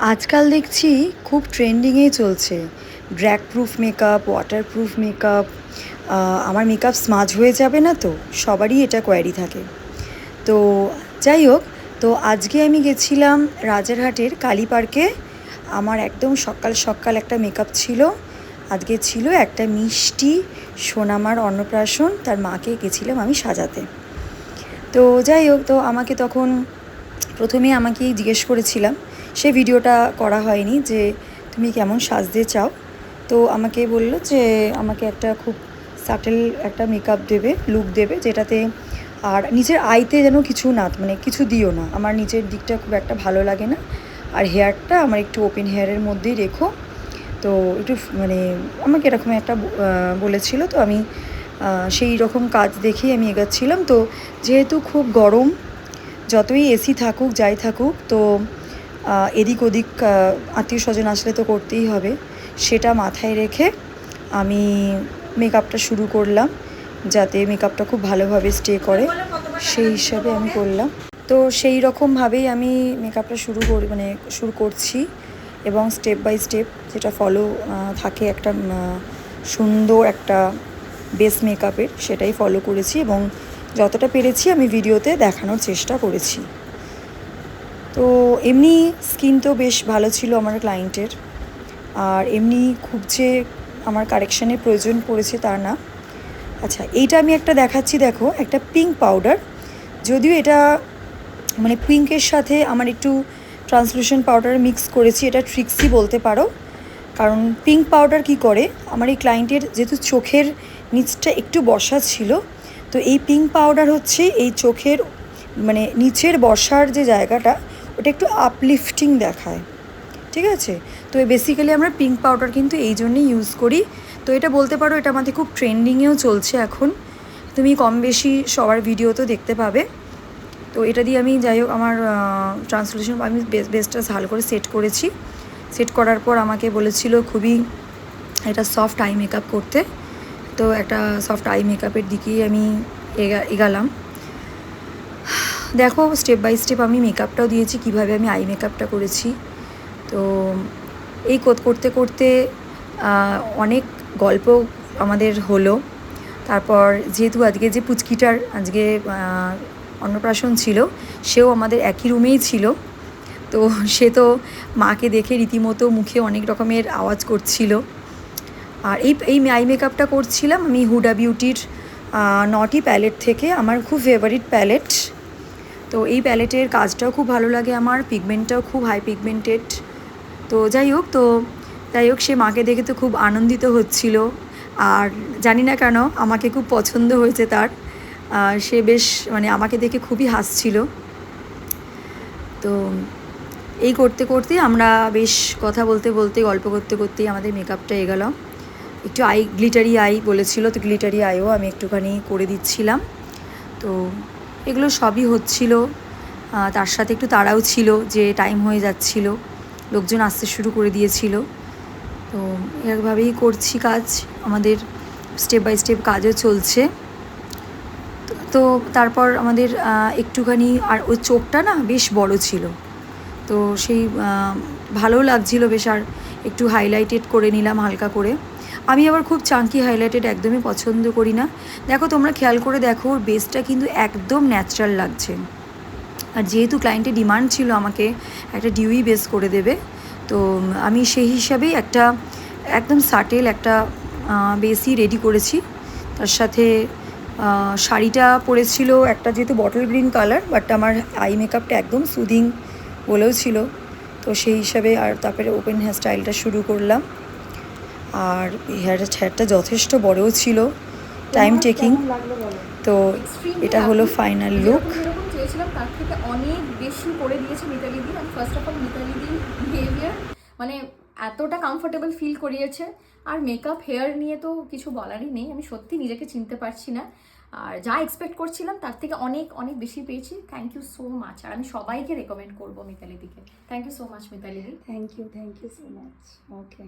আজকাল দেখছি খুব ট্রেন্ডিংয়েই চলছে। Drag proof makeup waterproof makeup আমার মেকআপ স্মাজ হয়ে যাবে না তো? সবারই এটা কোয়ারি থাকে। তো যাই হোক, তো আজকে আমি গেছিলাম রাজারহাটের কালী পার্কে। আমার একদম সকাল সকাল একটা মেকআপ ছিল। আজকে ছিল একটা মিষ্টি সোনামার অন্নপ্রাশন, তার মাকে গেছিলাম আমি সাজাতে। তো যাই হোক, তো আমাকে তখন প্রথমে আমাকেই জিজ্ঞেস করেছিলাম সে ভিডিওটা করা হয়নি যে তুমি কেমন সাজতে চাও। তো আমাকে বলল যে আমাকে একটা খুব সাটেল একটা মেকআপ দেবে লুক দেবে, যেটাতে আর নিজের আইতে যেন কিছু না মানে কিছু দিও না। আমার নিজের দিকটা খুব একটা ভালো লাগে না। আর হেয়ারটা আমার একটু ওপেন হেয়ারের মধ্যেই রেখো। তো একটু মানে আমাকে এরকম একটা বলেছিল। তো আমি সেই রকম কাজ দেখেই আমি এগাচ্ছিলাম। তো যেহেতু খুব গরম, যতই এসি থাকুক, যাই থাকুক, তো এদিক ওদিক আত্মীয় স্বজন আসলে তো করতেই হবে। সেটা মাথায় রেখে আমি মেকআপটা শুরু করলাম, যাতে মেকআপটা খুব ভালোভাবে স্টে করে। সেই হিসাবে আমি করলাম। তো সেই রকমভাবেই আমি মেকআপটা শুরু করি মানে শুরু করছি এবং স্টেপ বাই স্টেপ যেটা ফলো থাকে একটা সুন্দর একটা বেস মেকআপের সেটাই ফলো করেছি এবং যতটা পেরেছি আমি ভিডিওতে দেখানোর চেষ্টা করেছি। তো এমনি স্কিন তো বেশ ভালো ছিল আমার ক্লায়েন্টের আর এমনি খুব যে আমার কারেকশানের প্রয়োজন পড়েছে তা না। আচ্ছা এইটা আমি একটা দেখাচ্ছি, দেখো, একটা পিঙ্ক পাউডার যদিও এটা মানে পিঙ্কের সাথে আমার একটু ট্রান্সলুশন পাউডার মিক্স করেছি, এটা ট্রিক্সি বলতে পারো। কারণ পিঙ্ক পাউডার কি করে? আমার এই ক্লায়েন্টের যেহেতু চোখের নিচটা একটু বসা ছিল, তো এই পিঙ্ক পাউডার হচ্ছে এই চোখের মানে নিচের বসার যে জায়গাটা ওটা একটু আপলিফটিং দেখায়, ঠিক আছে? তো বেসিক্যালি আমরা পিঙ্ক পাউডার কিন্তু এই জন্যই ইউজ করি। তো এটা বলতে পারো, এটা আমাদের খুব ট্রেন্ডিংয়েও চলছে এখন। তুমি কম বেশি সবার ভিডিও তো দেখতে পাবে। তো এটা দিয়ে আমি যাই হোক আমার ট্রান্সলেশন আমি বেসটা ভালো করে সেট করেছি। সেট করার পর আমাকে বলেছিল খুবই এটা সফট আই মেকআপ করতে। তো একটা সফট আই মেকআপের দিকেই আমি এগা, এগালাম। দেখো স্টেপ বাই স্টেপ আমি মেকআপটাও দিয়েছি, কীভাবে আমি আই মেকআপটা করেছি। তো এই কর- করতে করতে অনেক গল্প আমাদের হলো। তারপর যেহেতু আজকে যে পুচকিটার আজকে অন্নপ্রাশন ছিল, সেও আমাদের একই রুমেই ছিল। তো সে তো মাকে দেখে রীতিমতো মুখে অনেক রকমের আওয়াজ করছিল। আর এই এই আই মেকআপটা করছিলাম আমি হুডা বিউটির নটি প্যালেট থেকে আমার খুব ফেভারিট প্যালেট তো এই প্যালেটের কাজটাও খুব ভালো লাগে আমার পিগমেন্টটাও খুব হাই পিগমেন্টেড তো যাই হোক, তো যাই হোক, সে মাকে দেখে তো খুব আনন্দিত হচ্ছিল। আর জানি না কেন, আমাকে খুব পছন্দ হয়েছে তার। সে বেশ মানে আমাকে দেখে খুবই হাসছিল। তো এই করতে করতে আমরা বেশ কথা বলতে বলতে, গল্প করতে করতেই আমাদের মেকআপটা এগালাম একটু আই গ্লিটারি আই বলেছিল, তো গ্লিটারি আইও আমি একটুখানি করে দিচ্ছিলাম। তো এগুলো সবই হচ্ছিল। তার সাথে একটু তাড়াও ছিল যে টাইম হয়ে যাচ্ছিল। লোকজন আসতে শুরু করে দিয়েছিল। তো এরকমভাবেই করছি কাজ। আমাদের স্টেপ বাই স্টেপ কাজও চলছে। তো- তারপর আমাদের একটুখানি আর ওই চোখটা না বেশ বড় ছিল। তো সেই ভালো লাগছিল বেশ আর একটু হাইলাইটেড করে নিলাম হালকা করে। আমি আবার খুব চাঙ্কি হাইলাইটেড একদমই পছন্দ করি না। দেখো, তোমরা খেয়াল করে দেখো, ওর বেসটা কিন্তু একদম ন্যাচারাল লাগছে। আর যেহেতু ক্লায়েন্টের ডিমান্ড ছিল আমাকে, একটা ডিউই বেস করে দেবে। তো আমি সেই হিসাবেই একটা একদম সাটেল একটা বেসই রেডি করেছি। তার সাথে শাড়িটা পরেছিল একটা যেহেতু বটল গ্রিন কালার বাট আমার আই মেকআপটা একদম সুদিং বলেও ছিল। তো সেই হিসাবে আর তারপরে ওপেন হেয়ার স্টাইলটা শুরু করলাম। আর হেয়ার হেয়ারটা যথেষ্ট বড়ও ছিল টাইম টেকিং তো এটা হলো ফাইনাল লুক চেয়েছিলাম তার থেকে অনেক বেশি করে দিয়েছে মিতালি দি আমি first of all Mitali di behaviour মানে এতটা কমফোর্টেবল ফিল করিয়েছে। আর মেকআপ হেয়ার নিয়ে তো কিছু বলারই নেই। আমি সত্যি নিজেকে চিনতে পারছি না। আর যা এক্সপেক্ট করছিলাম তার থেকে অনেক অনেক বেশি পেয়েছি। থ্যাংক ইউ সো মাচ আর আমি সবাইকে রেকমেন্ড করব মিতালি দিকে thank you so much Mitali di thank you thank you so much okay